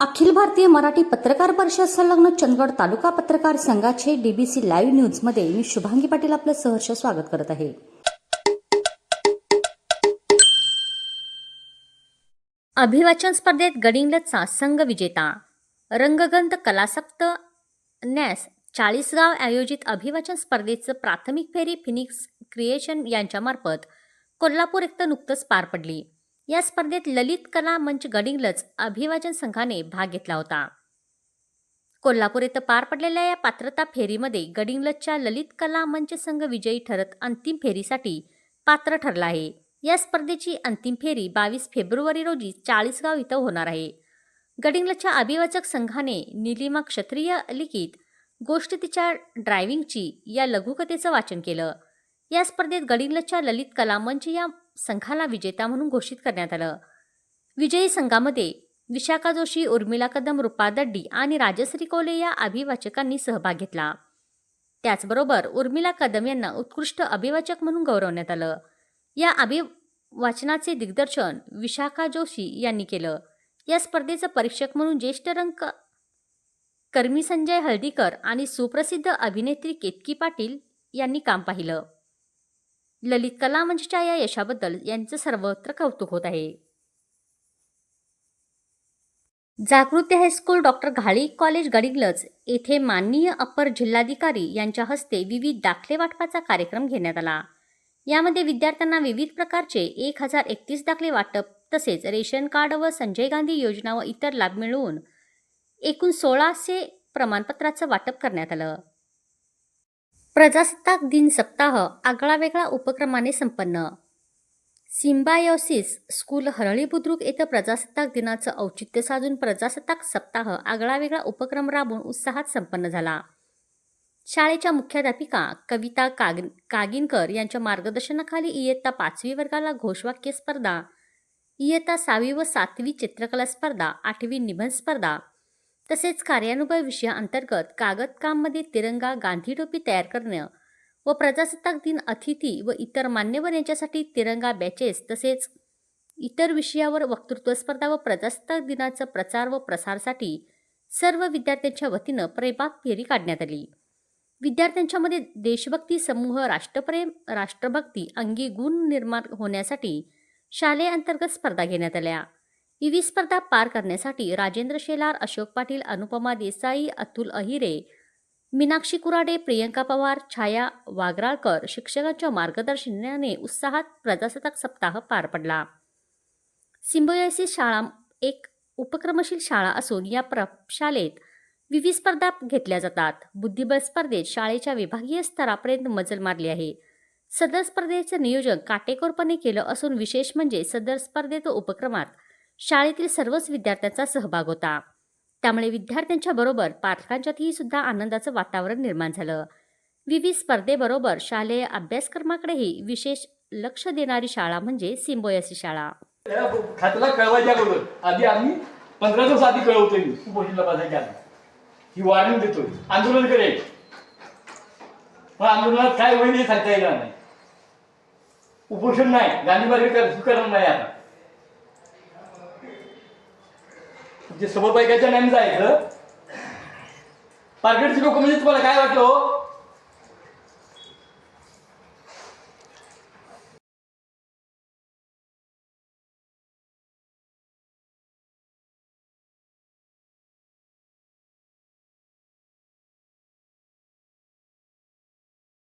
अखिल भारतीय मराठी पत्रकार परिषद संलग्न चंदगड तालुका पत्रकार संघाचे डीबीसी लाईव्ह न्यूजमध्ये मी शुभांगी पाटील आपलं सहर्ष स्वागत करत आहे. अभिवाचन स्पर्धेत गडिंगलचा संघ विजेता. रंगगंध कलासक्त नॅस चाळीसगाव आयोजित अभिवाचन स्पर्धेचं प्राथमिक फेरी फिनिक्स क्रिएशन यांच्यामार्फत कोल्हापूर एकतर नुकतंच पार पडली. या स्पर्धेत ललित कला मंच गडिंग्लज अभिवाचन संघाने भाग घेतला होता. कोल्हापूर इथं पार पडलेल्या या पात्रता फेरीमध्ये गडिंगलजच्या ललित कला मंच संघ विजयी ठरत अंतिम फेरीसाठी पात्र ठरला आहे. या स्पर्धेची अंतिम फेरी बावीस फेब्रुवारी रोजी चाळीसगाव इथं होणार आहे. गडिंग्लजच्या अभिवाचक संघाने निलिमा क्षत्रिय लिखित गोष्ट तिच्या ड्रायव्हिंगची या लघुकथेचं वाचन केलं. या स्पर्धेत गडिंग्लजच्या ललित कला मंच या संघाला विजेता म्हणून घोषित करण्यात आलं. विजयी संघामध्ये विशाखा जोशी उर्मिला कदम रुपा दड्डी आणि राजश्री कोले या अभिवाचकांनी सहभाग घेतला. त्याचबरोबर उर्मिला कदम यांना उत्कृष्ट अभिवाचक म्हणून गौरवण्यात आलं. या अभिवाचनाचे दिग्दर्शन विशाखा जोशी यांनी केलं. या स्पर्धेचं परीक्षक म्हणून ज्येष्ठ रंग कर्मी संजय हळदीकर आणि सुप्रसिद्ध अभिनेत्री केतकी पाटील यांनी काम पाहिलं. ललित कला मंचच्या या यशाबद्दल यांचं सर्वत्र कौतुक होत आहे. Jagruti high school doctor Ghali college Gadhinglaj येथे माननीय अप्पर जिल्हाधिकारी यांच्या हस्ते विविध दाखले वाटपाचा कार्यक्रम घेण्यात आला. यामध्ये विद्यार्थ्यांना विविध प्रकारचे एक हजार एकतीस दाखले वाटप तसेच रेशन कार्ड व संजय गांधी योजना व इतर लाभ मिळवून एकूण सोळाशे प्रमाणपत्राचं वाटप करण्यात आलं. प्रजासत्ताक दिन सप्ताह आगळावेगळा उपक्रमाने संपन्न. सिम्बायोसिस स्कूल हरळी बुद्रुक येथे प्रजासत्ताक दिनाचं औचित्य साधून प्रजासत्ताक सप्ताह आगळावेगळा उपक्रम राबवून उत्साहात संपन्न झाला. शाळेच्या मुख्याध्यापिका कविता काग कागिनकर यांच्या मार्गदर्शनाखाली इयत्ता पाचवी वर्गाला घोषवाक्य स्पर्धा इयत्ता सहावी व सातवी चित्रकला स्पर्धा आठवी निबंध स्पर्धा तसेच कार्यानुभव विषयाअंतर्गत कागदकाममध्ये तिरंगा गांधी टोपी तयार करणं व प्रजासत्ताक दिन अतिथी व इतर मान्यवर यांच्यासाठी तिरंगा बॅचेस तसेच इतर विषयावर वक्तृत्व स्पर्धा व प्रजासत्ताक दिनाचं प्रचार व प्रसारसाठी सर्व विद्यार्थ्यांच्या वतीनं प्रेमात फेरी काढण्यात आली. विद्यार्थ्यांच्यामध्ये देशभक्ती समूह राष्ट्रप्रेम राष्ट्रभक्ती अंगी गुण निर्माण होण्यासाठी शालेय अंतर्गत स्पर्धा घेण्यात आल्या. विविध स्पर्धा पार करण्यासाठी राजेंद्र शेलार अशोक पाटील अनुपमा देसाई अतुल अहिरे मीनाक्षी कुराडे प्रियंका पवार छाया वागराळकर शिक्षकांच्या मार्गदर्शनाने उत्साहात प्रजासत्ताक सप्ताह पार पडला. सिम्बोयसिस शाळा एक उपक्रमशील शाळा असून या प्रशालेत विविध स्पर्धा घेतल्या जातात. बुद्धिबळ स्पर्धेत शाळेच्या विभागीय स्तरापर्यंत मजल मारली आहे. सदर स्पर्धेचं नियोजन काटेकोरपणे केलं असून विशेष म्हणजे सदर स्पर्धेत उपक्रमात शाळेतील सर्वच विद्यार्थ्यांचा सहभाग होता. त्यामुळे विद्यार्थ्यांच्या बरोबर पालकांच्यातही सुद्धा आनंदाचं वातावरण निर्माण झालं. विविध स्पर्धेबरोबर शालेय अभ्यासक्रमाकडेही विशेष लक्ष देणारी शाळा म्हणजे सिम्बोयसी शाळा. खात्याला कळवायच्या बरोबर आधी आम्ही पंधरा दिवस आधी कळवतोय मी बाजायच्या ही वॉर्निंग देतोय. आंदोलन करेल. पण आंदोलनात काय होईल हे सांगता येणार नाही. उपोषण नाही. गांधी मार्ग स्वीकारणार नाही आता. जे समोरपायकाच्या नाम जायचं? टार्गेटची लोक म्हणजे तुम्हाला काय वाटलं हो?